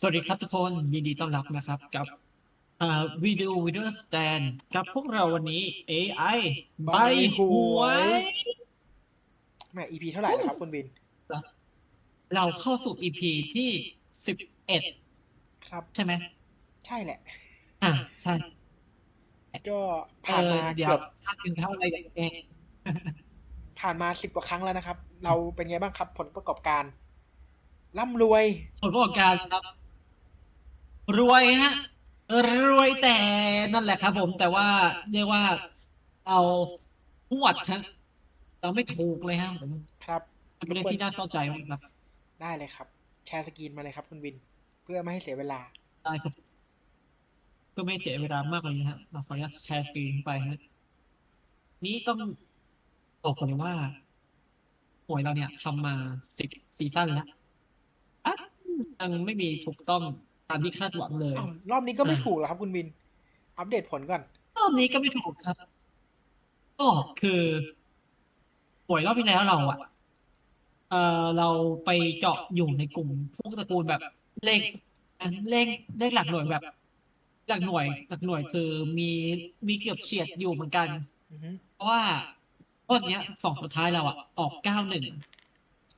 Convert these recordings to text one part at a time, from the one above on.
สวัสดีครับทุกคนยินดีต้อนรับนะครับกับอ่าวิดีโอวิดีโอสแตนกับพวกเราวันนี้ AI ใบหวยแหม่ EP เท่าไหร่นะครับคุณบิน เราเข้าสู่ EP ที่สิบเอ็ดครับ ใช่ไหมใช่แหละ อ่าใช่ก็เอผ่านอมาเดี๋ยวเกือบถ้าเป็นเท่าอะไรกันแกผ่านมาสิบกว่าครั้งแล้วนะครับ เราเป็นไงบ้างครับ ผลประกอบการร่ำรวย ผลประกอบการครับ รวยฮะ รวยแต่นั่นแหละครับ ผมแต่ว่าเรียกว่าเอาหวดฮะเราไม่ถูกเลยฮะผมครับเป็นเรื่องที่น่าเศร้าใจมากครับได้เลยครับ แชร์สกรีนมาเลยครับคุณบิน เพื่อไม่ให้เสียเวลาได้ครับเพื่อไม่เสียเวลามากกว่านี้ฮะเราขออนุญาตแชร์สกรีนไปฮะนี้ต้องบอกก่อนเลยว่าหวยเราเนี่ยทำมาสิบซีซั่นแล้วอะยังไม่มีถูกต้อง ตามที่คาดหวังเลยอ้าวรอบนี้ก็ไม่อ่าถูกเหรอครับคุณบิน อัปเดตผลก่อน รอบนี้ก็ไม่ถูกครับ ก็คือหวยรอบที่แล้วเราอะเออเราไปเจาะอยู่ในกลุ่มพวกตระกูลแบบเลขอะเลขเลขหลักหน่วยแบบ หลักหน่วย หลักหน่วยคือมีมีเกือบเฉียดอยู่เหมือนกันอือฮึเพราะว่าต้นเนี้ยสองสุดท้ายเราอะออกเก้าหนึ่ง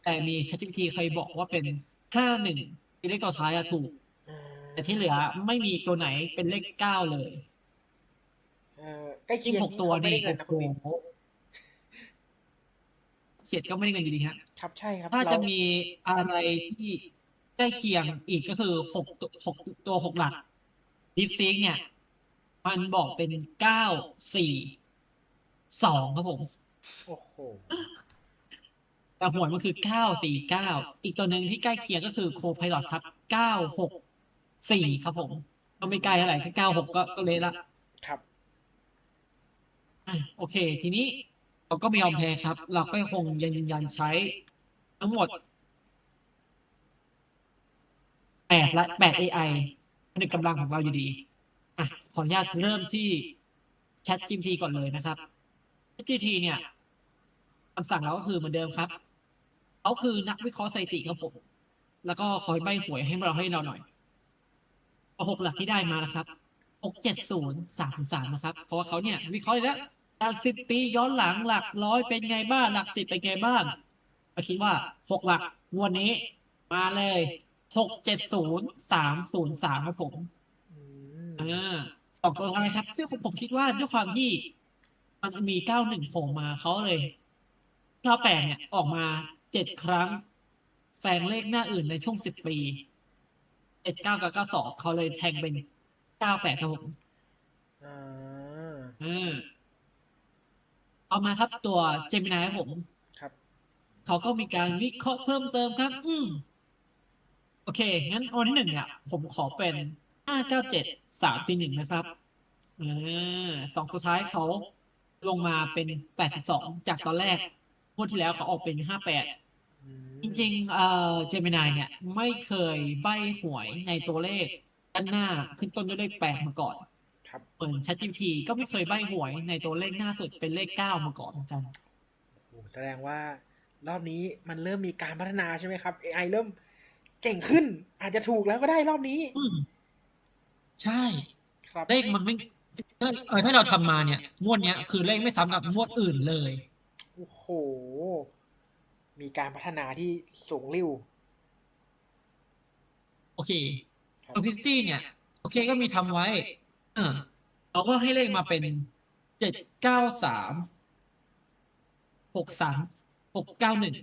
แต่มี ChatGPT เคยบอกว่าเป็นห้าหนึ่งคือเลขตัวท้ายอะถูกอ่า แต่ที่เหลือไม่มีตัวไหนเป็นเลขเก้าเลยเอ่อใกล้เคียิ่งยงหกตัวเขาไม่นี่ได้เงินนะคุโอ้ณบินโหเฉียดก็ไม่ได้เงินอยู่ดีฮะ ครับใช่ครับถ้าจะเรมีอะไรที่ใกล้เคียงอีกก็คือหกตัวหกตัวหกหลักดิฟซิงเนี่ย มันบอกเป็นเก้าสี่สองครับผม โอ้โหแต่หวยมันคือเก้าสี่เก้าอีกตัวหนึ่งที่ใกล้เคียงก็คือโคพาย o t ครับเก้าหก สี่ครับผม ก็ไม่ไกลเท่าไหร่แค่เก้าหกก็ก็เละละครับอะโอเค ทีนี้เราก็ไม่ยอมแพ้ครับ เราก็คงยันยืนยันใช้ ทั้งหมดแปดและแปด AI หนึ่งกำลังของเราอยู่ดีอะขออนุญาตเริ่มที่ Chat GPT ก่อนเลยนะครับ Chat GPT เนี่ยคำสั่งเราก็คือเหมือนเดิมครับเขาคือนักวิเคราะห์สถิติครับผม แล้วก็คอยใบ้หวยให้เราให้เราหน่อย เอาหกหลักที่ได้มานะครับหกเจ็ดศูนย์สามสามนะครับ เพราะว่าเขาเนี่ยวิเคราะห์แล้วหลักสิบปีย้อนหลังหลักร้อยเป็นไงบ้างหลักสิบเป็นไงบ้างมาคิดว่าหกหลักงวันนี้มาเลยหกเจ็ดศูนย์สามศูนย์สามครับผมอืมอ่าสองตัวท้ายครับ ซึ่งผมผมคิดว่าด้วยความที่มันมีเก้าหนึ่งโผล่มาเขาเลยเก้าแปดเนี่ยออกมาเจ็ดครั้งแซงเลขหน้าอื่นในช่วงสิบปี เจ็ดเก้ากับเก้าสองเขาเลยแทงเป็นเก้าแปดครับผมอ่าอ่าเอามาครับตัวเจมินายครับผม ครับเขาก็มีการวิเคราะห์เพิ่มเติมครับ อืมโอเค งั้นอันที่หนึ่งเนี่ยผมขอเป็นห้าเก้าเจ็ดสามสี่หนึ่งนะครับอ่าสองตัวท้ายเขาลงมาเป็นแปดสิบสองจากตอนแรกงวดที่แล้วเขาออกเป็นห้าแปดอืม จริงๆเอ่อเจมินายเนี่ย ไม่เคยใบ้หวยในตัวเลขด้านหน้าขึ้นต้นด้วยเลขแปดมาก่อนครับเหมือน ChatGPT ก็ไม่เคยใบ้หวยในตัวเลขหน้าสุดเป็นเลขเก้ามาก่อนเหมือนกัน โอ้โหแสดงว่ารอบนี้มันเริ่มมีการพัฒนาใช่ไหมครับ AI เริ่มเก่งขึ้น อาจจะถูกแล้วก็ได้รอบนี้ อืมใช่ครับ เลขมันไม่เออถ้าเราทำมาเนี่ยงวดเนี้ยคือเลขไม่ซ้ำกับงวดอื่นเลย โอ้โห มีการพัฒนาที่สูงริ้ว โอเคครับคอมพิวตี้เนี่ย โอเคก็มีทำไว้ เออเราก็ให้เลขมาเป็นเจ็ดเก้าสามหกสามหกเก้าหนึ่ง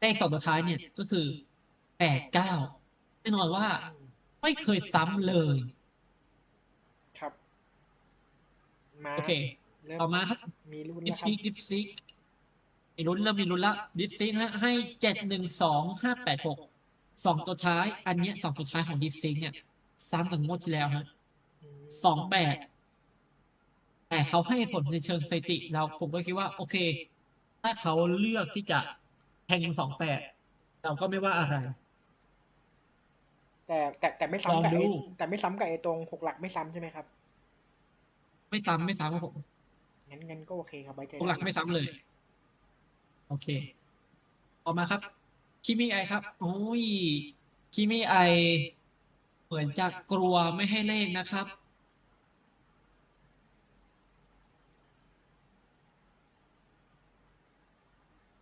เลขสองตัวท้ายเนี่ยก็คือแปดเก้าแน่นอนว่าไม่เคยซ้ำเลย ครับ มาโอเคเริ่มต่อมาครับมีรุ่นดิฟแล้วครัซิบกดิฟซิก มีลุ้นเริ่มมีลุ้นละดิฟซิกนะให้เจ็ดหนึ่งสองห้าแปดหกสองตัวท้าย อันเนี้ยสองตัวท้ายของดิฟซิกเนี่ยซ้ำกับงวดที่แล้วฮะมสองแปดแต่เขาให้ผลในเชิงสถิติ เราผมก็คิดว่า โอเค ถ้าเขาเลือกที่จะแทงสองแปดเราก็ไม่ว่าอะไร แต่แต่แต่ไม่ซ้ำกับลองดูไอ้แต่ไม่ซ้ำกับไอ้ตรงหกหลักไม่ซ้ำใช่ไหมครับไม่ซ้ำไม่ซ้ำครับผมงั้นงั้นก็โอเคครับไว้ใจพวกหลักไม่ซ้ำเลย โอเคต่อมาครับ คิมิไอครับ โอ้ยคคิมิไอ เหมือนจะกลัวไม่ให้เลขนะครับ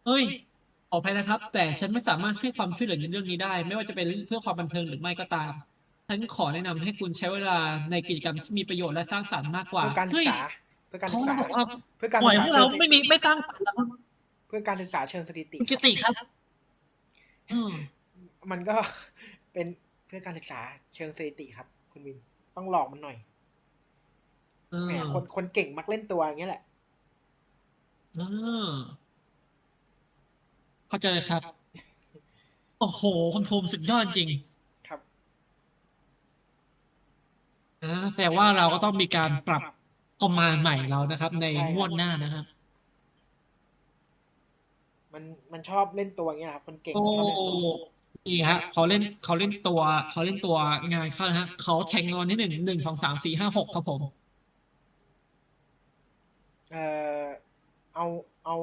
เฮ้ยขออภัยนะครับ แต่ฉันไม่สามารถให้ความช่วยเหลือในเรื่องนี้ได้ ไม่ว่าจะเป็นเพื่อความบันเทิงหรือไม่ก็ตาม ฉันขอแนะนำให้คุณใช้เวลาในกิจกรรมที่มีประโยชน์และสร้างสรรค์มากกว่า เพื่อการศึเฮ้กยษาเพื่อการศึเขากษาบอกว่าเพื่อการปล่อยศึกพวษากเราเชิงไม่มีไม่สร้างสรรค์แล้ว เพื่อการศึกษาเชิงสถิติคุณกิติครับอืมมันก็เป็นเพื่อการศึกษาเชิงสถิติครับ คุณวินต้องหลอกมันหน่อยเอแหมอคนคนเก่งมักเล่นตัวอย่างเงี้ยแหละอ่าเข้าใจเลยครับ โอ้โหคุณภูมิสุดยอดจริงครับอ่าแสดงว่าเราก็ต้องมีการปรับคอมมานด์ใหม่เรานะครับ ในใช่ครับงวดหน้านะครับ มันมันชอบเล่นตัวอย่างเงี้ยครับคนเก่งโอ้ชอบเล่นตัวนี่ฮะเขาเล่นเขาเล่นตัวเขาเล่นตัวงานเข้านะฮะเขาแทงรางวัลที่หนึ่งหนึ่งสองสามสี่ห้าหกครับผม เออเอาเอา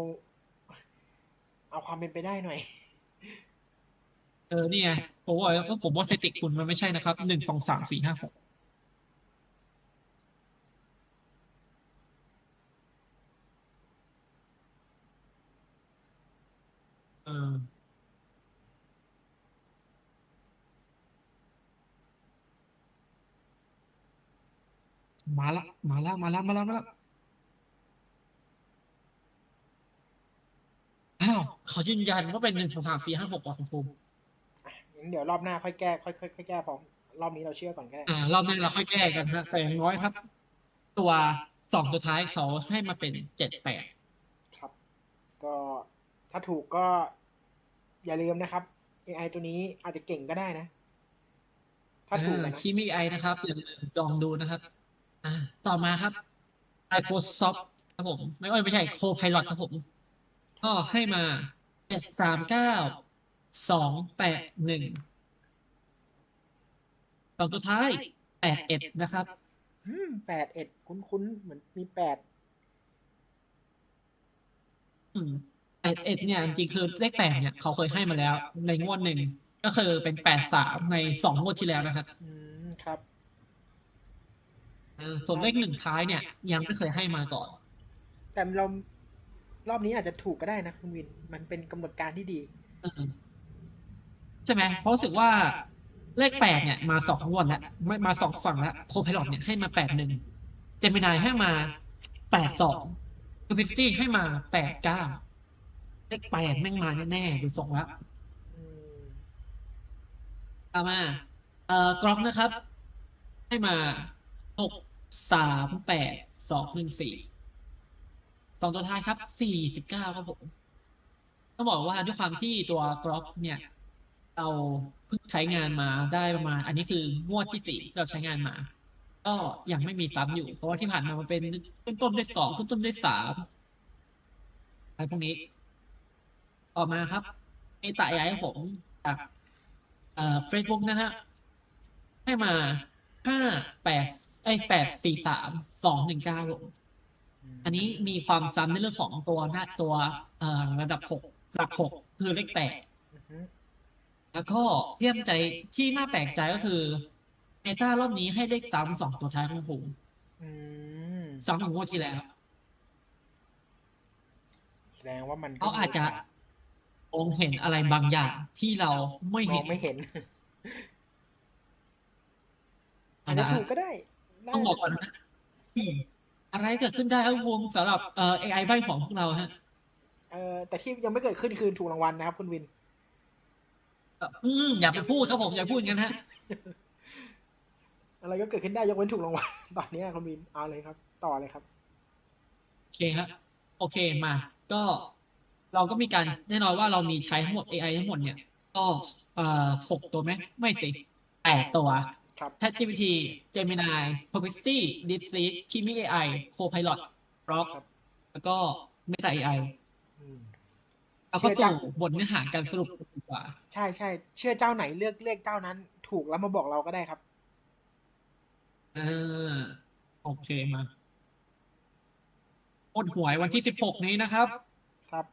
เอาความเป็นไปได้หน่อย เออนี่ไงผมว่าเออผมว่าสถิติคุณมันไม่ใช่นะครับหนึ่งสองสามสี่ห้าหกเออ มาละ มาละ มาละ มาละ มาละอ้าวเขายืนยันว่าเป็นหนึ่งสองสามสี่ห้าหกว่ะคุณภูมิงั้นเดี๋ยวรอบหน้าค่อยแก้ค่อยค่อยค่อยแก้พร้อมรอบนี้เราเชื่อก่อนก็ได้อ่ารอบหน้าเราค่อยแก้กันฮะแต่อย่างน้อยครับ ตัวสองตัวท้ายเขาให้มาเป็นเจ็ดแปดครับ ก็ถ้าถูกก็อย่าลืมนะครับ AI ตัวนี้อาจจะเก่งก็ได้นะ ถ้าถูกอะนะ คิมิไอนะครับอย่าลืมลองดูนะครับ อ่าต่อมาครับ Microsoft ครับผม ไม่ว่าไม่ใช่ Copilot ครับผม ก็ให้มาเจ็ดสามเก้าสองแปดหนึ่งสองตัวท้ายแปดเอ็ดนะครับ อืมแปดเอ็ดคุ้นๆ เหมือนมีแปดอืมแปดเอ็ดเนี่ย จริงๆคือเลขแปดเนี่ย เขาเคยให้มาแล้ว ในงวดหนึ่ง ก็คือเป็นแปดสามในสองงวดที่แล้วนะครับ อืม ครับ อ่าส่วนเลขหนึ่งท้ายเนี่ย ยังไม่เคยให้มาก่อน แต่เรารอบนี้อาจจะถูกก็ได้นะคุณวิน มันเป็นกำหนดการที่ดีเออใช่ไหมเพราะรู้สึกว่าเลขแปดเนี่ย มาสองงวดแล้วไม่มาสองฝั่งแล้วโคพายลอตเนี่ยให้มาแปดหนึ่งเจมินายให้มาแปดสองคือพิสตี้ให้มาแปดเก้าเลขแปดแม่งมาแน่ๆดูทรงแล้วอืมเอามา เอ่อกรอกนะครับ ให้มาหก สามแปดสองหนึ่งสี่สองตัวท้ายครับสี่สิบเก้าครับผมต้องบอกว่าด้วยความที่ตัวกรอกเนี่ย เราเพิ่งใช้งานมาได้ประมาณ อันนี้คืองวดที่สี่ที่เราใช้งานมา ก็ยังไม่มีซ้ำอยู่ เพราะว่าที่ผ่านมามันเป็นต้นต้นด้วยสองต้นต้นด้วยสามอะไรพวกนี้ ต่อมาครับเอตาไอของผมจากเอ่อเฟซบุ๊กนะฮะให้มาห้าแปด ไอ้แปดสี่สามสองหนึ่งเก้าอันนี้มีความซ้ำในเรื่องของตัวหน้าตัวเอ่อระดับหกหลักหกคือเลขแปดอือฮึแล้วก็ที่น่าใจที่น่าแปลกใจก็คือเอต้ารอบนี้ให้เลขซ้ำสองตัวท้ายของผมอืมซ้ำของงวดที่แล้วแสดงว่ามันก็เขาอาจจะมองเห็นอะไรบางอย่างที่เราไม่มเห็องนไม่เห็นอาอาจจจะจะถูกก็ได้ได้ ต้องบอกก่อนนะอืมอะไรเกิดขึ้นได้ครับวงสำหรับเอ่อ AI ใบ้ของพวกเราฮะเออแต่ที่ยังไม่เกิดขึ้นคือถูกรางวัลนะครับคุณวิน อืมอย่าไปพูดครับผมอย่าพูดกันฮะอะไรก็เกิดขึ้นได้ยกเว้นถูกรางวัลตอนนี้คุณวินเอาเลยครับ ต่อเลยครับโอเคครับโอเคมา ก็เราก็มีการแน่นอนว่าเรามีใช้ทั้งหมด AI ทั้งหมดเนี่ย ก็เอ่อหกตัวไหมไม่สิแปดตัว ครับ ChatGPT Gemini Perplexity DeepSeek Kimi AI Copilot Grok ครับ แล้วก็ Meta AI อืมเราก็เชื่อจัสู่งบทเนื้อหาการสรุปกันดีกว่า ใช่ใช่เชื่อเจ้าไหนเลือกเลือกเจ้านั้น ถูกแล้วมาบอกเราก็ได้ครับ อ่าโอเคมาอดหวยวันที่สิบหกนี้นะครับ ครับ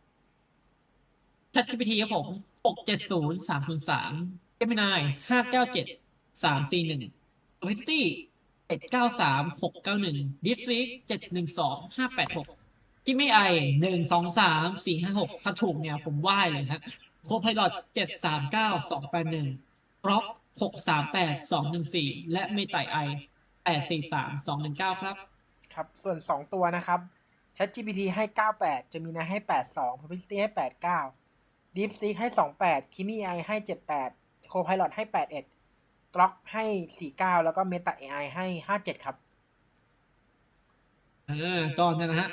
ChatGPT ครับผมหกเจ็ดศูนย์ สามสี่หนึ่ง Perplexity เจ็ดเก้าสามหกเก้าหนึ่ง DeepSeek เจ็ดหนึ่งสองห้าแปดหก Gemini หนึ่งสองสามสี่ห้าหกถ้าถูกเนี่ยผมไหว้เลยครับ Copilot เจ็ดสามเก้าสองแปดหนึ่ง Grok หกสามแปดสองหนึ่งสี่และ Meta AI แปดสี่สามสองหนึ่งเก้าครับ ครับ ส่วน2ตัวนะครับ ChatGPT ให้ 98 Gemini ให้ 82 Perplexity ให้ 89 DeepSeek ให้ 28 Kimi AI ให้ 78 Copilot ให้ 81 Grok ให้49แล้วก็ Meta AI ให้57ครับ อ่าก็นั่นนะฮะ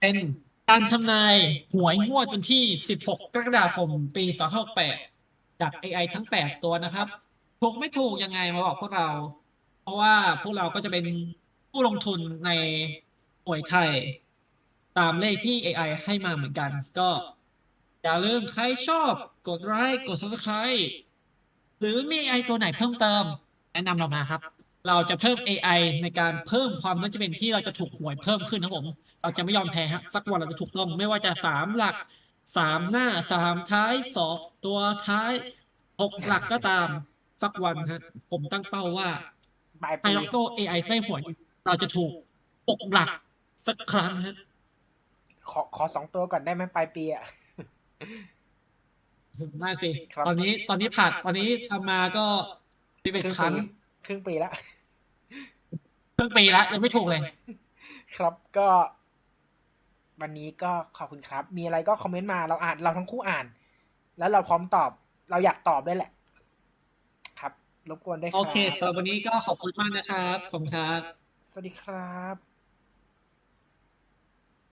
เป็นการทำนายหวยงวดวันที่ 16 กรกฎาคม ปี 2568จาก AI ทั้ง 8 ตัวนะครับ ถูกไม่ถูกยังไงมาบอกพวกเรา เพราะว่าพวกเราก็จะเป็นผู้ลงทุนในหวยไทย ตามเลขที่ AI ให้มาเหมือนกัน ก็อย่าลืมใครชอบกดไลค์กด subscribe หรือมี AI ตัวไหนเพิ่มเติม แนะนำเรามาครับ เราจะเพิ่ม AI ในการเพิ่มความน่าจะเป็นที่เราจะถูกหวยเพิ่มขึ้นครับผม เราจะไม่ยอมแพ้ฮะสักวันเราจะถูกต้องไม่ว่าจะสามหลักสามหน้าสามท้ายสองตัวท้ายหกหลักก็ตามสักวันฮะผมตั้งเป้าว่าปลายไอปีล็อกโต AI ไม่หวยเราจะถูกหกหลักสักครั้งฮะ ขอขอสองตัวก่อนได้ไหมปลายปีอะ น่าสิ ครับ ตอนนี้ตอนนี้ผ่านตอนนี้ทำมาก็สิบเอ็ดครึ่งครั้ปีงครึ่งปีแล้วครึ่งปีแล้วยังไม่ถูกเลย ครับก็ วันนี้ก็ขอบคุณครับ มีอะไรก็คอมเมนต์มาเราอ่านเราทั้งคู่อ่าน แล้วเราพร้อมตอบ เราอยากตอบด้วยแหละ ครับ รบกวนด้วยคโอรับเคสำหรับวันนี้ก็ขอบคุณมากนะครับ ขอบคุณครับ สวัสดีครับ